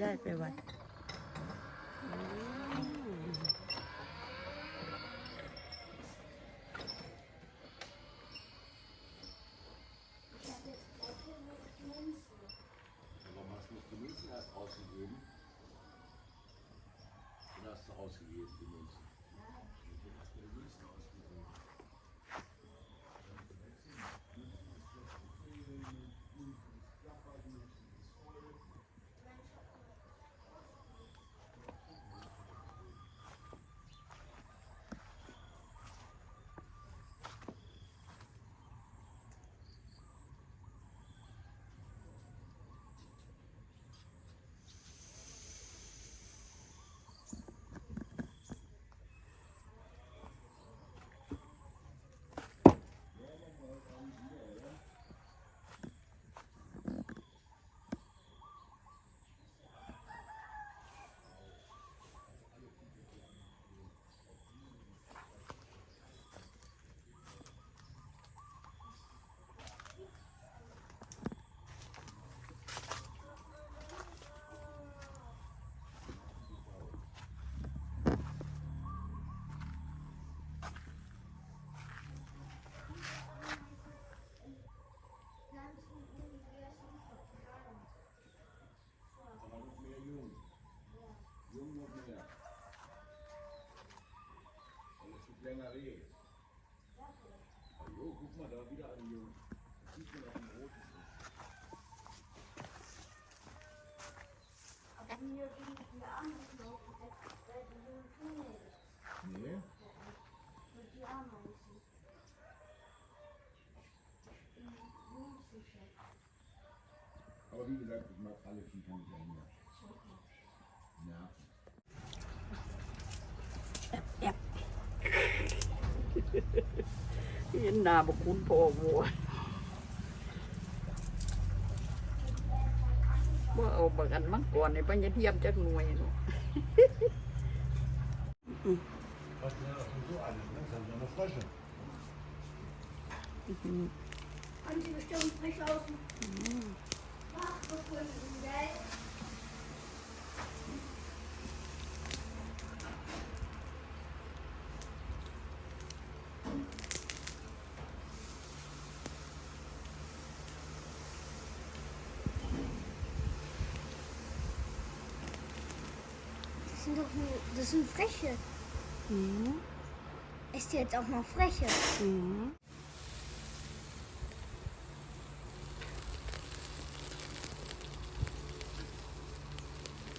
ย้ายไปวัด NRW. Jo, guck mal da wieder an, Jo. Das sieht man auf dem roten. Aber hier sind die anderen die sind Nee. Und die Ameisen. Aber wie gesagt, ich mag alle Viecher nicht mehr. เห็นหน้าบอกคุณพ่อวัวว่าเอาบักอันมังกรในปัญญาเทียมจากหน่วยเนาะ Was denn das so an? Das ist eine Flasche. Haben sie bestimmt frisch aus doch das sind Freche. Mhm. Ist jetzt auch mal Freche. Mhm.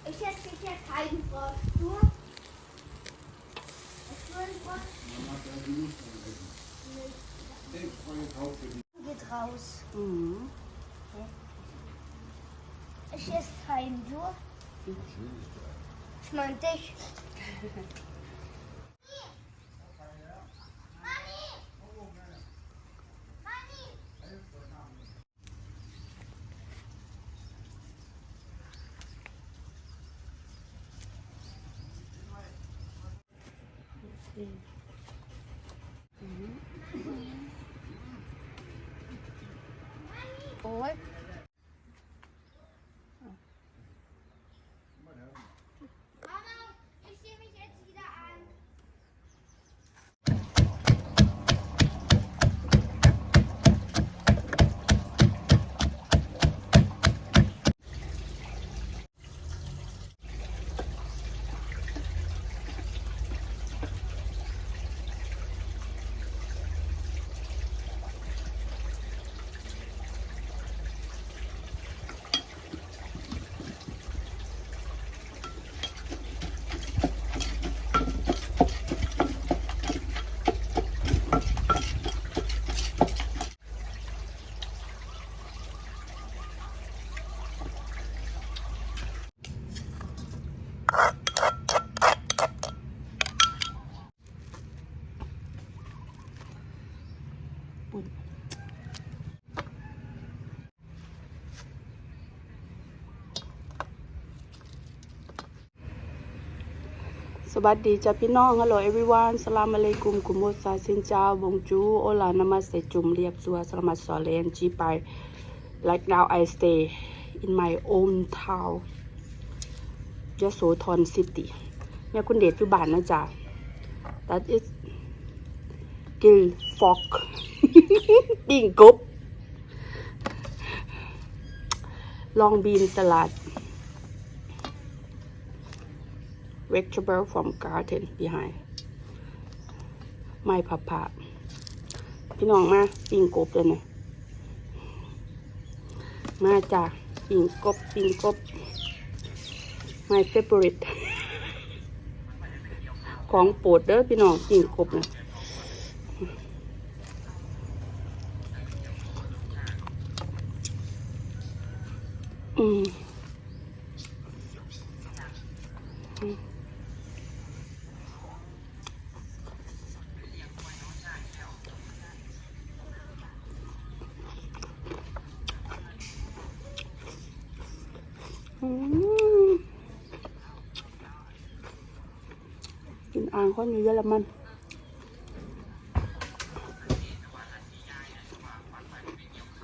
Ich esse sicher keinen Frosch. Du? Hast du einen Frosch? Geht raus. Mhm. Okay. Ich esse keinen, du? Ich will nicht. montage. วัสดีจ้าพี่น้อง ฮัลโหลเอวิวานสลามอะลัยกุมกุมโมซาซินจาบงจู โอลานามาเซจุมเรียบซัวสลามัสซอเลนจีไป like now I stay in my own town ยโสธรซิตี้เนี่ยคุณเดชอยู่บ้านนะจ๊ะ that is กิลฟอกปิ้งกบลองบีนสลัด vegetable from garden behind ไม่ผับผาพี่น้องมาปิงกบเลยนะมาจ้ะปิ้งกบปิงกบ my favorite ของโปรดเด้อพี่น้องปิงกบนะอืม อืมกิน อ่างคนอยู่เยอรมัน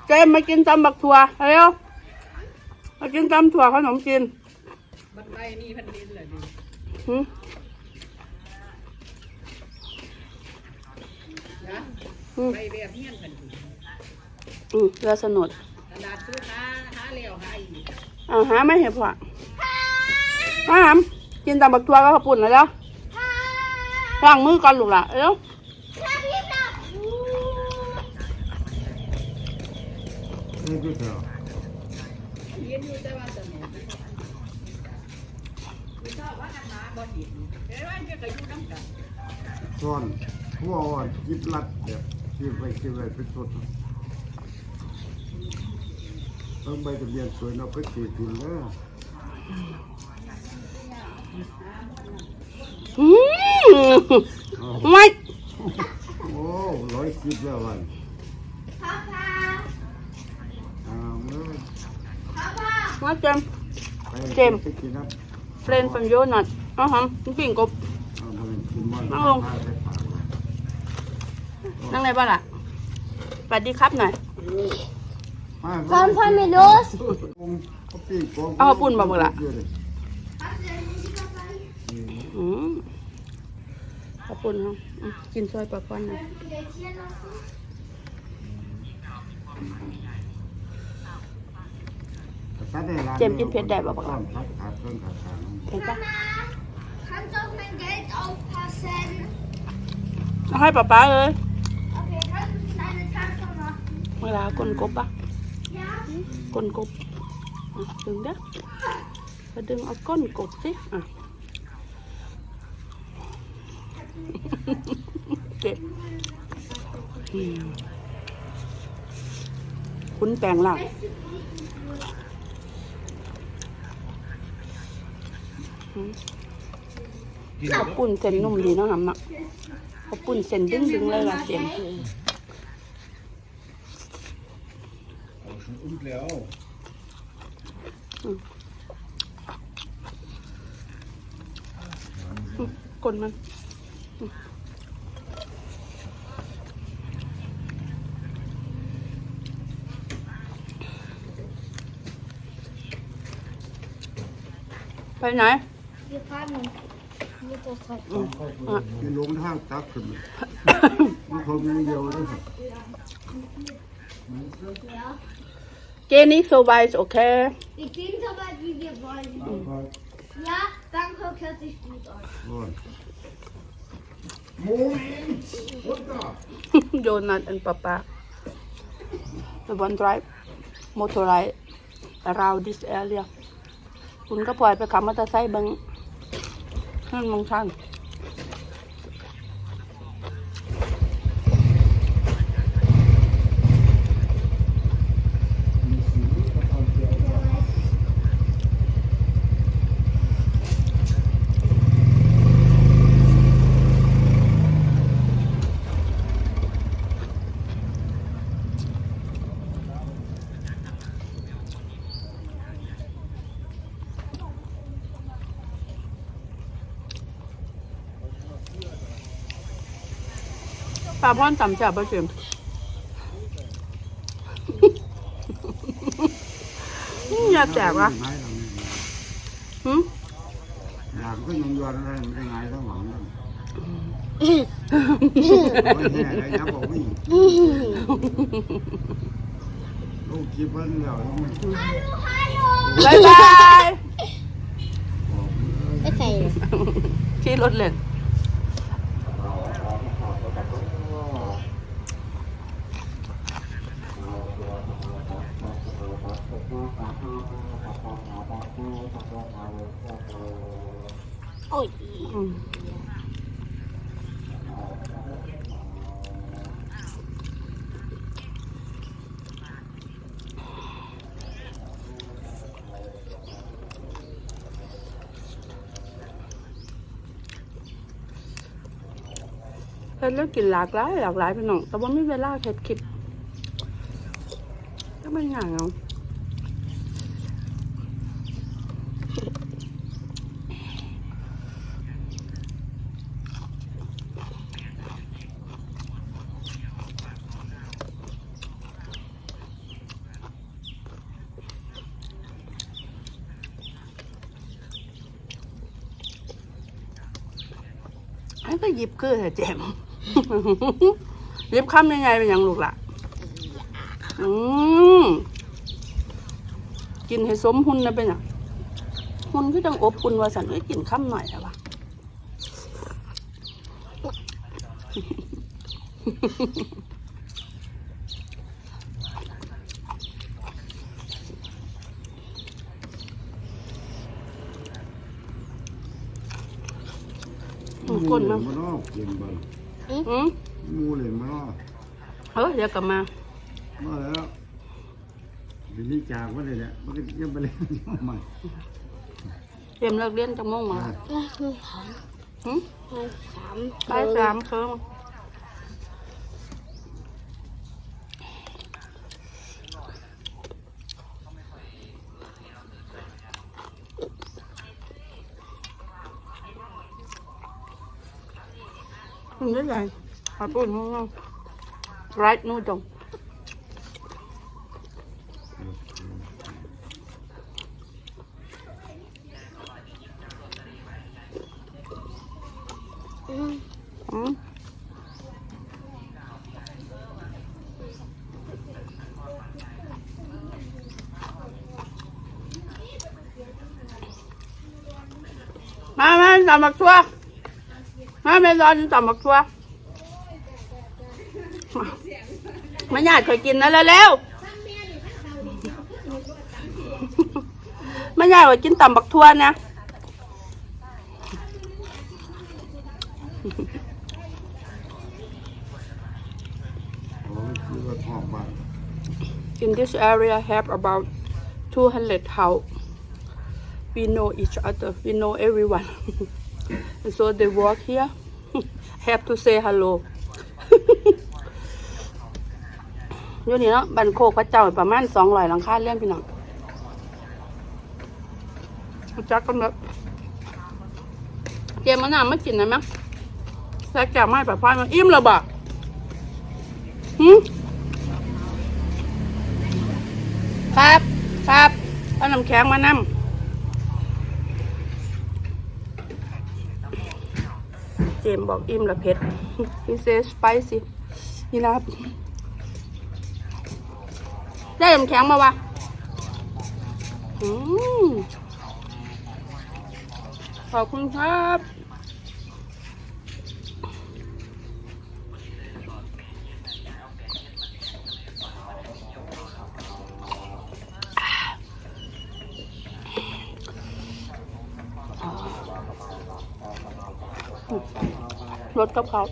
เจมส์มากินตำบักถั่วเร็วมากินตำถั่วขนมจีนบันไดนี่พันดินเหรอดิหืมนะอืมไปแบบเฮี้ยนพันดินอืมเรือสนุดตลาดซื้อหาหาเลี้ยวหาอีกอ่าหาไม่เห็นพ่อมาหามกินตำบักถั่วก็ขับปุ่นแล้วจ้ะ ล้างมือก่อนลูกล่ะเร็วนี่ก็เถอะเรียนอยู่แต่ว่าสนุกไม่ชอบว่ากันมาบ่ดินแต่ว่าจะก็อยู่น้ำกันซ่อนหัวอ่อนยิบลัดแบบที่ไปที่ไปเป็นสดต้องใบทะเบียนสวยเนาะไปสีพิมพ์แล้วอืม ไม่โอ้ร้อยสิบแล้ววัน Papa, อ้าวเมื่อ Papa, มาเจมส์ไปเจมส์ไปกินน้ำ friend from you not อ๋อฮะปิ้งกบเอามากินมันนั่งลงพาไปปากเลยนั่งไหนบ้างล่ะสวัสดีครับหน่อยมา komm von mir los. เขาปีกองเอาปุ่นมาหมดละ ขอบคุณครับอืมกินซอยปลาควันหน่อย Können wir jetzt hier lassen? เจมส์กินเผ็ดได้ป่ะบักต้ล่ะนพัดขาดต้นขาดขาดเห็นปะ Mama, kannst du auf mein Geld aufpassen? เอาให้ป๊าป๊าเลย Okay, kannst du in eine Tasche machen? เวลากลกบปะ Ja. กลกบอะดึงเด้อไปดึงเอาก้นกบสิอะ เจ็บอืมคุณแปลงล่างข้าวปุ้นเส้นนุ่มดีเนาะหำเนาะข้าวปุ้นเส้นดึงดึงๆเลยล่ะเสียงเอา schon und แล้ วกลมันไปไหน Wir fahren mit der Zeit. มีลงทางตักขึ้นมันคงมีเดียวเลย Ja. Jenny, so weit, okay? Wir gehen so weit, wie wir wollen. Ja, Bangkok hört sich gut an. Moving. What the? Donut and Papa. The one drive motorized around this area. คุณก็ปล่อยไปขับมอเตอร์ไซค์บางนั่นบางท่าน ปลาพ่อนต่ำจับปลาเสียมอย่าแจกวะหืมางก็ยังยวนอะไรไม่ได้ไงทั้งหลังนั่นโอ้ยแห่อะไรนะบอกไม่ลูกคิดว่าเดี๋ยวต้องมันบายบายไม่ใส่ขี่รถเล่นอืมเฮ็ ดแล้วกินหลากหลายหลากหลายพี่น้องแต่ว่าไม่เวลาเฮ็ดคลิปก็ไม่อย่างเอาไอ้ก็หยิบคือแต่เจม หยิบคำยังไงเป็นหยังลูกล่ะ อืมกินให้สมหุ่นนะเป็นหยังหุ่นก็ต้องอบอุ่นว่าสันเอ้ยกินคำหน่อยแต่ว่าอืมก้นมัมานนอกเก่งบ้าง อืมงูเลยมันนอกเออเดี๋ยวกลับมามาแล้วทีนี้จากว่าเลยเนี่ยมันก็ยังไปเล่นยังใหม่เตรียมเลิกเรียนจังโมงมาหืมสามบ่ายสามเคิง คุณได้ไงมาปุ่นห้องนอกไรนู่นจงอืมมามาตำบักทั่วมาเมลอนตำบักทั่วมามาญาติเคยกินนะเร็วๆมาญาติเคยกินตำบักทั่วนะโอ้ยคือว่าท้องบ้าน In this area have about 200 house. We know each other. We know everyone. so they work here. Have to say hello. อยู่นี่เนาะบันโคกพระเจ้าประมาณสองร้อยหลังคาเรื่องพี่น้องจักกันแบบเกมมะนาวไม่กินนะมั้ยแล้วแกไม่แบบพายมันอิ่มแล้วบ่หืมครับ ครับเอาน้ำแข็งมานำ เจมบอกอิ่มละเผ็ด he says spicy นี่นะครับ ได้น้ำแข็งมาวะขอบคุณครับ รถกับเขา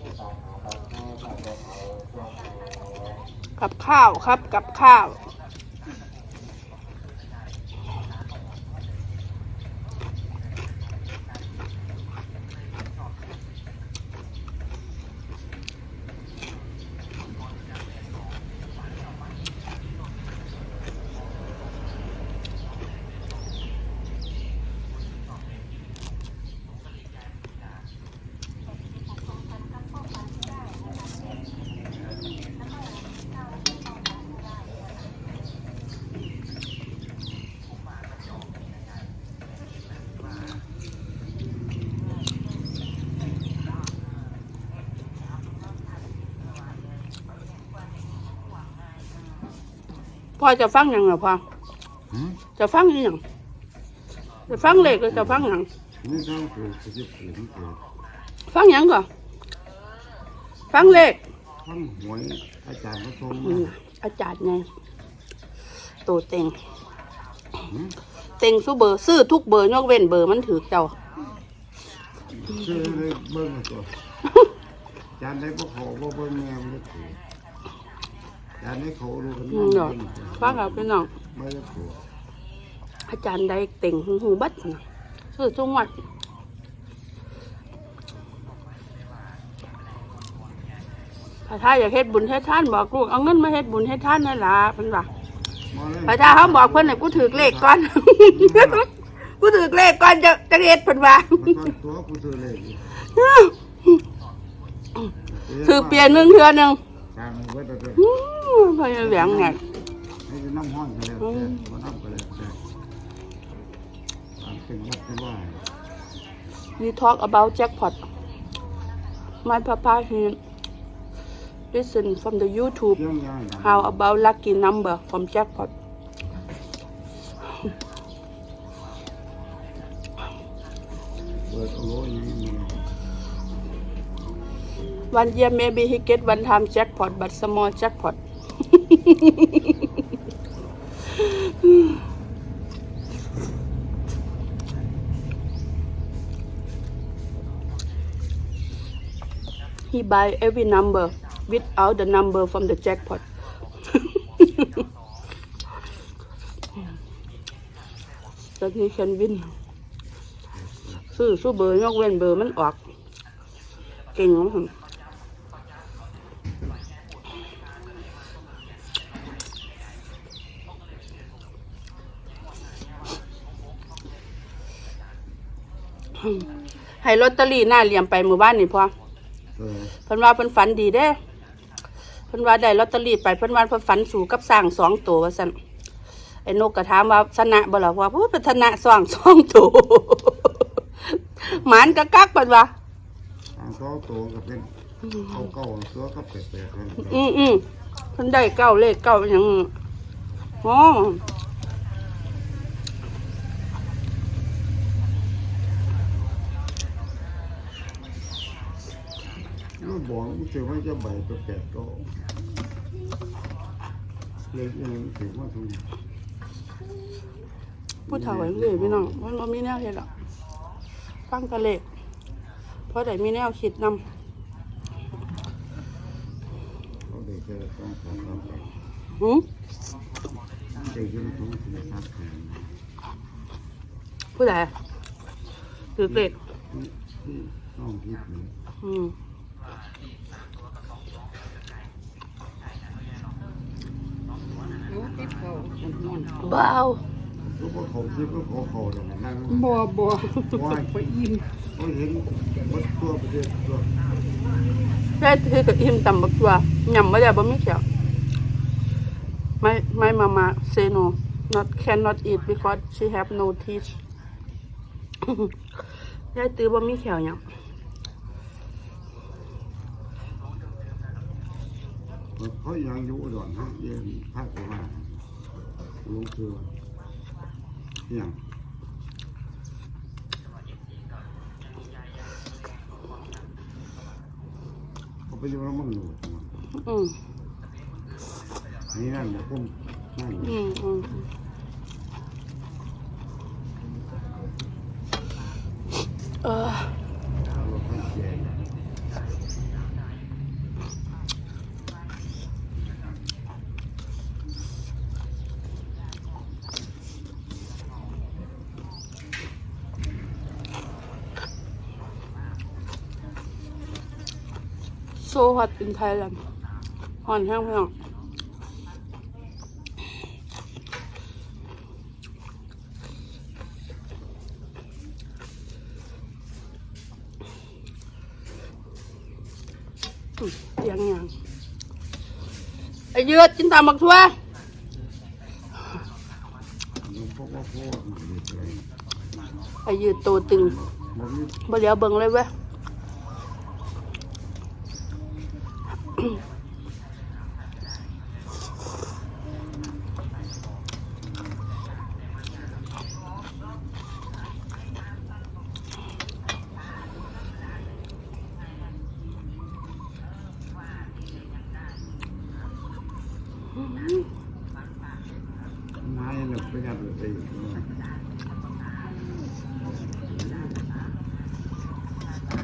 กับข้าวครับกับข้าว พ่อจะฟังหยังเหรอพ่อหืมจะฟังอีหยังจะฟังเลขหรือจะฟังหยังนี่ต้องเกิดจะเกิดเกิดฟังหยังก่อนฟังเลขทั้งหวยอาจารย์เขาชมอืมอาจารย์ไงตัวเต็งหืมเต็งสู้เบอร์ซื้อทุกเบอร์ยกเว้นเบอร์มันถือเจ้าชื่อเลยเบิ้งตัวอาจารย์ได้พวกเขาพวกเบิ้งแม่ไม่ได้ถูกอาจารย์ได้เขาดูกันอืมเนาะฟังเอาพี่น้อง ไม่ได้ถูกอาจารย์ได้เต็งหูหูบัดนะซื้อจุงวัดถ้าถ้าอยากเฮ็ดบุญเฮ็ดท่านบอกลูกเอาเงินมาเฮ็ดบุญเฮ็ดท่านนั่นล่ะเพิ่นว่ามาเลยพระเจ้าเขาบอกเพิ่นให้กูถือเลขก่อน กูถือเลขก่อนจะจะเฮ็ดเพิ่นว่า มันก็ตัวกูซื้อเลยถือเปลี่ยนหนึงเทื่อหนึง ทางเวทเกิดอื้อพยาแหวงเนี่ยให้จะน้ำห้อนกันแล้วแต่มาน้ำกันแล้วแต่ตามเป็นวัดเป็นว่า we talk about jackpot my papa he listen from the YouTube เรื่องย่าง how about lucky number from jackpot เปิดโอ้ยนี่มัน one year maybe he get one time jackpot but small jackpot he buy every number without the number from the jackpot that he can win ซื้อสู้เบอร์ยกเว้นเบอร์มันออก เก่งของผม ให้ลอตเตอรี่หน้าเหลี่ยมไปหมู่บ้านนี่พอเออเพิ่นว่าเพิ่นฝันดีเด้เพิ่นว่าได้ลอตเตอรี่ไปเพิ่นว่าเพิ่นฝันสู่กับสร้างสองตัวว่าซั่นไอ้นกก็ถามว่าชนะบ่ล่ะว่าพูดเป็นชนะสร้างสองตัว หมานกะกักเพิ่นว่า ทางเขาตัวก็เป็นเขาเก่าตัวก็เป็ดเป็ดกันอืมอืมเพิ่นได้เก้าเลขเก้าอหยังอ๋อ ลูกบอกมันถือว่าจะใบตัวเป็ดก็เลยเองถือว่าทุกผู้เฒ่าไว้เลยพี่น้องมันบ่มีแนวเฮ็ดหรอกฟังแตะเลเพราะได้มีแนวคิดนำเขาได้เจอต้องสองสาแปดหืมเจอที่มันทุ่งสิบสามแปดผู้ใดถือเลขที่ต้องคิดนี่อืม บ้าวลูกเขาคิดก็เขาเขาตรงนั้นบ่บ่ว่าไปอิ่มเขาเห็นวัดตัวประเทศตัวได้ถือกับอิ่มตำบักตัวหย่ำบ่ได้บ่มีแขวไม่ไม่มามา say no not cannot eat because she have no teeth ได้ตือบ่มีแขวหยังเขายังอยู่อุดรฮะเย็นภาคตะวัน ลุงเชืออย่างเขาไปอยู่แล้วมั่งอยู่อืมนี่นั่นบอกผมนั่นอืมอืมเออ รถไฟเสีย โซฮอตอิ นไทยแลนด์ห่อนแห้งพี่น้องอืมเสียงยังไอ้เยือดกินตามบักทั่วไอ้ยืดโตตึงบอกนี่บ่เหลียวเบิ่งเลยเว้ย นายน่ะไปยัดไป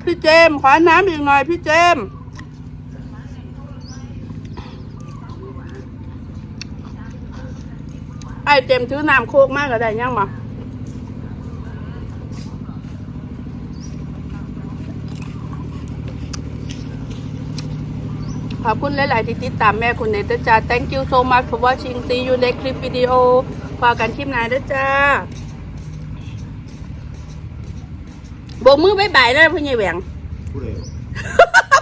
พี่เจม ขอน้ำอีกหน่อยพี่เจม ไอเจมถือน้ำโคกมากก็ได้ยังมาขอบคุณหลาย ๆ ที่ติดตามแม่คุณเนตจ้า thank you so much for watching see you next clip video อกันคลิปหน้าเด้อจ้าโบกมือบายบายนะพี่ใหญ่แหวงผู้ใด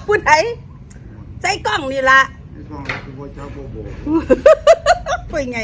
พูดไทยใส่กล้องนี่ละ ไอ้กองคือบ่เจ้าบ่โบ เป็นไง